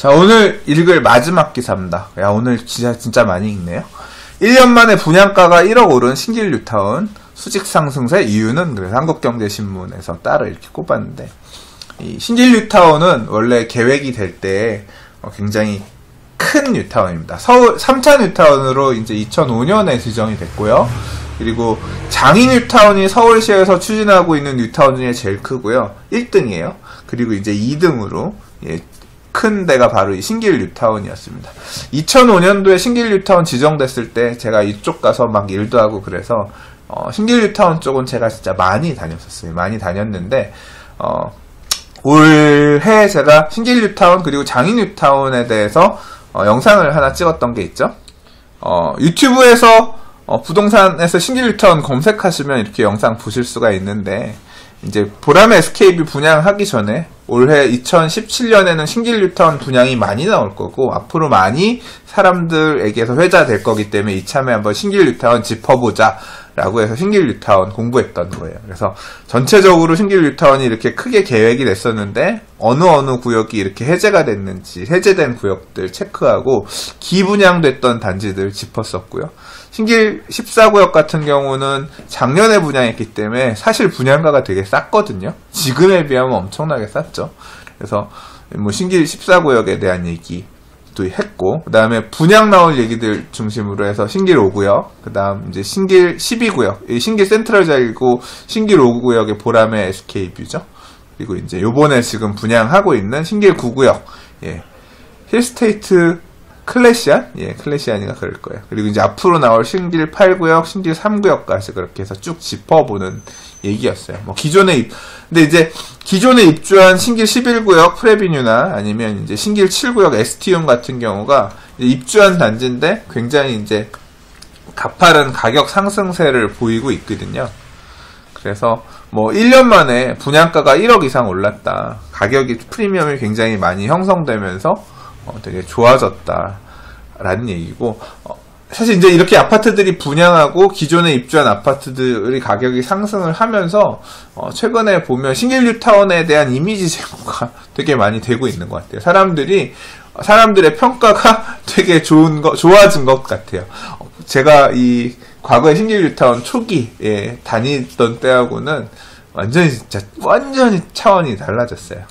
자, 오늘 읽을 마지막 기사입니다. 야, 오늘 진짜, 진짜 많이 읽네요. 1년 만에 분양가가 1억 오른 신길 뉴타운 수직 상승세 이유는 그래서 한국경제신문에서 따로 이렇게 꼽았는데 이 신길 뉴타운은 원래 계획이 될 때 굉장히 큰 뉴타운입니다. 서울 3차 뉴타운으로 이제 2005년에 지정이 됐고요. 그리고 장인 뉴타운이 서울시에서 추진하고 있는 뉴타운 중에 제일 크고요. 1등이에요. 그리고 이제 2등으로 예, 큰 데가 바로 이 신길 뉴타운이었습니다. 2005년도에 신길 뉴타운 지정됐을 때 제가 이쪽 가서 막 일도 하고 그래서 어, 신길 뉴타운 쪽은 제가 진짜 많이 다녔었어요. 많이 다녔는데 어, 올해 제가 신길 뉴타운 그리고 장인 뉴타운에 대해서 어, 영상을 하나 찍었던 게 있죠. 어, 유튜브에서 어, 부동산에서 신길 뉴타운 검색하시면 이렇게 영상 보실 수가 있는데 이제 보람의 SKB 분양하기 전에 올해 2017년에는 신길 뉴타운 분양이 많이 나올 거고 앞으로 많이 사람들에게서 회자될 거기 때문에 이참에 한번 신길 뉴타운 짚어보자 라고 해서 신길 뉴타운 공부했던 거예요. 그래서 전체적으로 신길 뉴타운이 이렇게 크게 계획이 됐었는데 어느 어느 구역이 이렇게 해제가 됐는지 해제된 구역들 체크하고 기분양됐던 단지들 짚었었고요. 신길 14구역 같은 경우는 작년에 분양했기 때문에 사실 분양가가 되게 쌌거든요. 지금에 비하면 엄청나게 쌌죠. 그래서 뭐 신길 14구역에 대한 얘기 도 했고 그 다음에 분양 나올 얘기들 중심으로 해서 신길 5구역 그 다음 이제 신길 12구역. 신길 센트럴 자이고 신길 5구역의 보람의 SK뷰죠. 그리고 이제 요번에 지금 분양하고 있는 신길 9구역. 예. 힐스테이트 클래시안? 예, 클래시안이가 그럴 거예요. 그리고 이제 앞으로 나올 신길 8구역, 신길 3구역까지 그렇게 해서 쭉 짚어보는 얘기였어요. 뭐 기존에 입, 근데 이제 기존에 입주한 신길 11구역 프레비뉴나 아니면 이제 신길 7구역 ST움 같은 경우가 입주한 단지인데 굉장히 이제 가파른 가격 상승세를 보이고 있거든요. 그래서 뭐 1년 만에 분양가가 1억 이상 올랐다. 가격이 프리미엄이 굉장히 많이 형성되면서 어, 되게 좋아졌다 라는 얘기고 어, 사실 이제 이렇게 아파트들이 분양하고 기존에 입주한 아파트들이 가격이 상승을 하면서 어, 최근에 보면 신길 뉴타운에 대한 이미지 제고가 되게 많이 되고 있는 것 같아요. 사람들이 사람들의 평가가 되게 좋은 거 좋아진 것 같아요. 어, 제가 이 과거에 신길 뉴타운 초기에 다니던 때하고는 완전히 진짜 완전히 차원이 달라졌어요.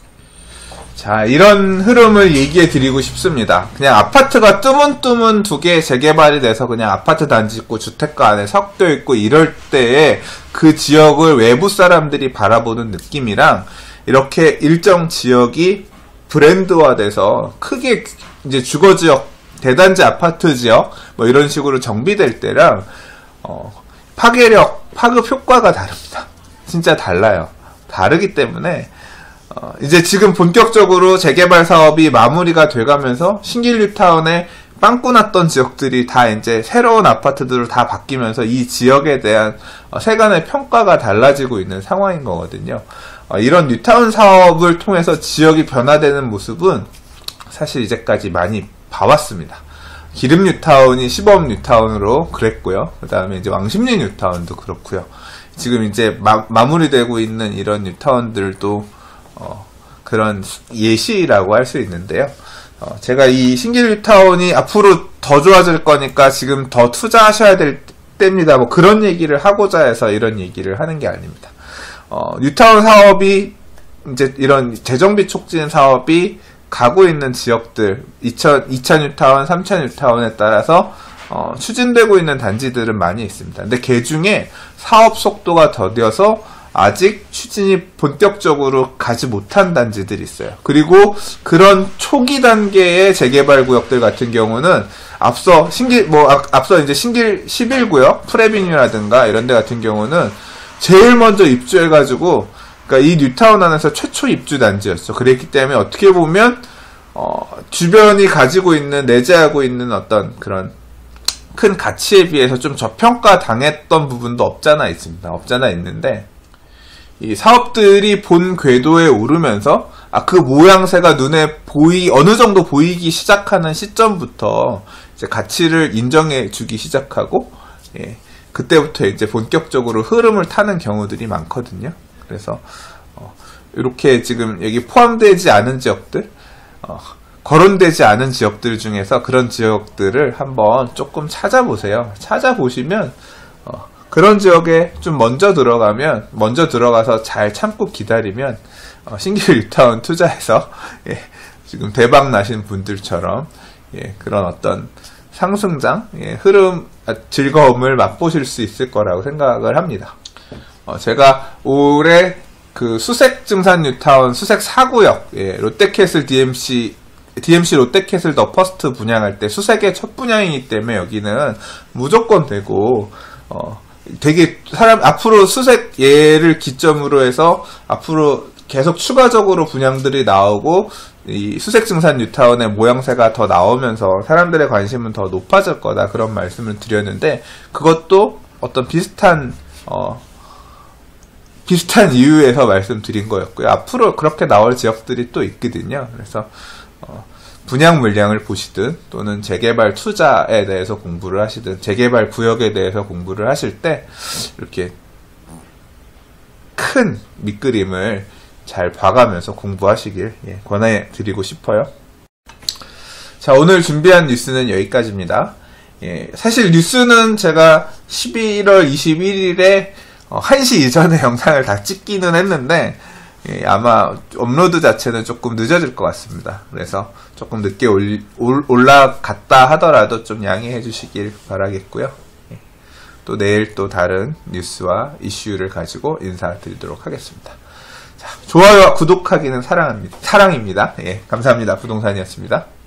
자, 이런 흐름을 얘기해 드리고 싶습니다. 그냥 아파트가 뜨문뜨문 두 개 재개발이 돼서 그냥 아파트 단지 있고 주택가 안에 섞여 있고 이럴 때에 그 지역을 외부 사람들이 바라보는 느낌이랑 이렇게 일정 지역이 브랜드화돼서 크게 이제 주거 지역, 대단지 아파트 지역 뭐 이런 식으로 정비될 때랑 어, 파괴력, 파급 효과가 다릅니다. 진짜 달라요. 다르기 때문에 어, 이제 지금 본격적으로 재개발 사업이 마무리가 돼가면서 신길 뉴타운에 빵꾸 났던 지역들이 다 이제 새로운 아파트들로 다 바뀌면서 이 지역에 대한 어, 세간의 평가가 달라지고 있는 상황인 거거든요. 어, 이런 뉴타운 사업을 통해서 지역이 변화되는 모습은 사실 이제까지 많이 봐왔습니다. 기름 뉴타운이 시범 뉴타운으로 그랬고요. 그 다음에 이제 왕십리 뉴타운도 그렇고요. 지금 이제 마, 마무리되고 있는 이런 뉴타운들도 어, 그런 예시라고 할 수 있는데요. 어, 제가 이 신길타운이 앞으로 더 좋아질 거니까 지금 더 투자하셔야 될 때입니다. 뭐 그런 얘기를 하고자 해서 이런 얘기를 하는 게 아닙니다. 어, 뉴타운 사업이 이제 이런 재정비 촉진 사업이 가고 있는 지역들 2차, 2차 뉴타운, 3차 뉴타운에 따라서 어, 추진되고 있는 단지들은 많이 있습니다. 근데 그 중에 사업 속도가 더뎌서 아직 추진이 본격적으로 가지 못한 단지들이 있어요. 그리고 그런 초기 단계의 재개발 구역들 같은 경우는 앞서 신길 뭐 앞서 이제 신길 11구역 프레비뉴라든가 이런 데 같은 경우는 제일 먼저 입주해 가지고 그러니까 이 뉴타운 안에서 최초 입주 단지였어. 그랬기 때문에 어떻게 보면 어, 주변이 가지고 있는 내재하고 있는 어떤 그런 큰 가치에 비해서 좀 저평가 당했던 부분도 없잖아 있습니다. 없잖아 있는데 이 사업들이 본 궤도에 오르면서 아, 그 모양새가 눈에 보이 어느 정도 보이기 시작하는 시점부터 이제 가치를 인정해 주기 시작하고 예, 그때부터 이제 본격적으로 흐름을 타는 경우들이 많거든요. 그래서 어, 이렇게 지금 여기 포함되지 않은 지역들 어, 거론되지 않은 지역들 중에서 그런 지역들을 한번 조금 찾아보세요. 찾아보시면 어, 그런 지역에 좀 먼저 들어가면 먼저 들어가서 잘 참고 기다리면 어, 신규 유타운 투자해서 예, 지금 대박 나신 분들처럼 예, 그런 어떤 상승장 예, 흐름 아, 즐거움을 맛보실 수 있을 거라고 생각을 합니다. 어, 제가 올해 그 수색 증산 뉴타운 수색 4구역 예, 롯데캐슬 DMC DMC 롯데캐슬 더 퍼스트 분양할 때 수색의 첫 분양이기 때문에 여기는 무조건 되고 어, 되게 사람 앞으로 수색 예를 기점으로 해서 앞으로 계속 추가적으로 분양들이 나오고 이 수색 증산 뉴타운의 모양새가 더 나오면서 사람들의 관심은 더 높아질 거다 그런 말씀을 드렸는데 그것도 어떤 비슷한 어, 비슷한 이유에서 말씀드린 거였고요. 앞으로 그렇게 나올 지역들이 또 있거든요. 그래서 어, 분양 물량을 보시든 또는 재개발 투자에 대해서 공부를 하시든 재개발 구역에 대해서 공부를 하실 때 이렇게 큰 밑그림을 잘 봐가면서 공부하시길 예, 권해 드리고 싶어요. 자, 오늘 준비한 뉴스는 여기까지입니다. 예, 사실 뉴스는 제가 11월 21일에 어, 1시 이전에 영상을 다 찍기는 했는데 예, 아마 업로드 자체는 조금 늦어질 것 같습니다. 그래서 조금 늦게 올, 올라갔다 하더라도 좀 양해해 주시길 바라겠고요. 예, 또 내일 또 다른 뉴스와 이슈를 가지고 인사드리도록 하겠습니다. 자, 좋아요와 구독하기는 사랑합니다. 사랑입니다. 예, 감사합니다. 부동산이었습니다.